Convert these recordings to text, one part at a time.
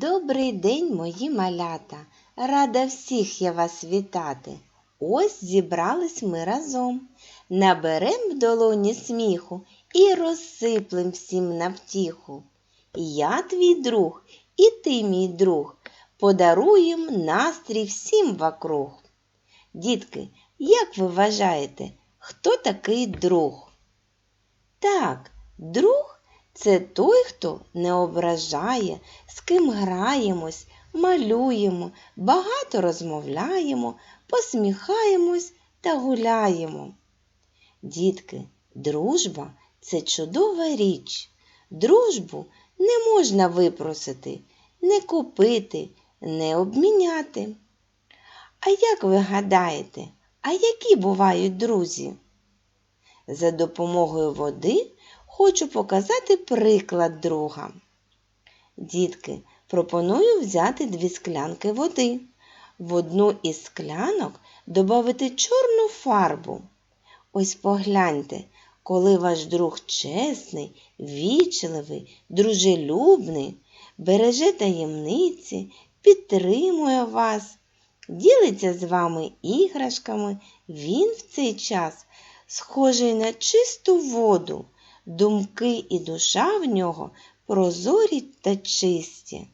Добрий день, мої малята! Рада всіх я вас вітати. Ось зібрались ми разом. Наберем в долоні сміху і розсиплем всім на втіху. Я твій друг, і ти мій друг, подаруєм настрій всім вокруг. Дітки, як ви вважаєте, хто такий друг? Так, друг це той, хто не ображає, з ким граємось, малюємо, багато розмовляємо, посміхаємось та гуляємо. Дітки, дружба це чудова річ. Дружбу не можна випросити, не купити, не обміняти. А як ви гадаєте, а які бувають друзі? За допомогою води хочу показати приклад друга. Дітки, пропоную взяти дві склянки води. В одну із склянок додати чорну фарбу. Ось погляньте, коли ваш друг чесний, вічливий, дружелюбний, береже таємниці, підтримує вас, ділиться з вами іграшками, він в цей час схожий на чисту воду, думки і душа в нього прозорі та чисті.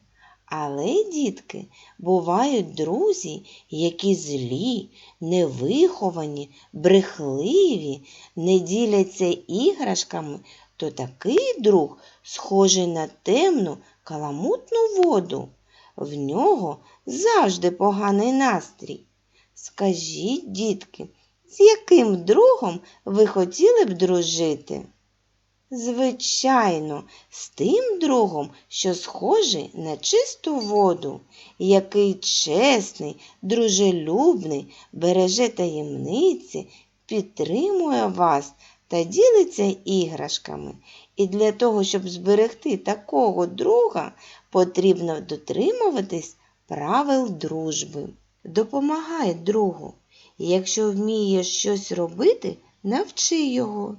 Але, дітки, бувають друзі, які злі, невиховані, брехливі, не діляться іграшками, то такий друг схожий на темну каламутну воду. В нього завжди поганий настрій. Скажіть, дітки, з яким другом ви хотіли б дружити? Звичайно, з тим другом, що схожий на чисту воду, який чесний, дружелюбний, береже таємниці, підтримує вас та ділиться іграшками. І для того, щоб зберегти такого друга, потрібно дотримуватись правил дружби. Допомагай другу. Якщо вмієш щось робити, навчи його.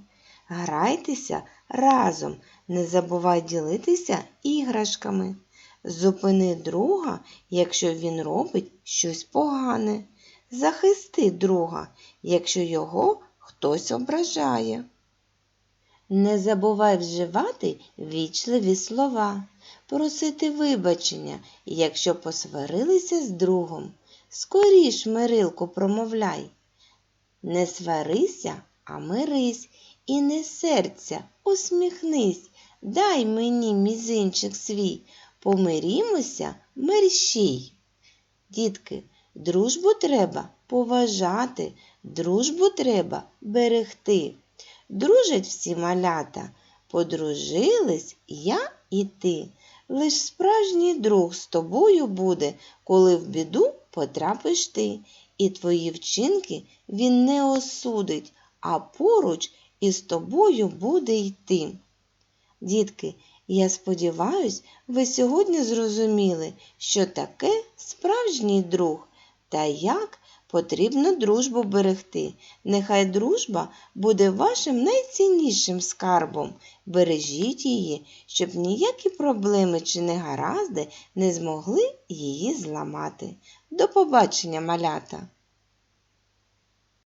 Грайтеся разом, не забувай ділитися іграшками. Зупини друга, якщо він робить щось погане. Захисти друга, якщо його хтось ображає. Не забувай вживати вічливі слова, просити вибачення, якщо посварилися з другом. Скоріш, Мирилку, промовляй. Не сварися, а мирись, і не серця, усміхнись, дай мені мізинчик свій, помирімося мерщій. Дітки, дружбу треба поважати, дружбу треба берегти. Дружать всі малята, подружились я і ти. Лиш справжній друг з тобою буде, коли в біду потрапиш ти, і твої вчинки він не осудить, а поруч із тобою буде йти. Дітки, я сподіваюсь, ви сьогодні зрозуміли, що таке справжній друг та як потрібно дружбу берегти. Нехай дружба буде вашим найціннішим скарбом. Бережіть її, щоб ніякі проблеми чи негаразди не змогли її зламати. До побачення, малята!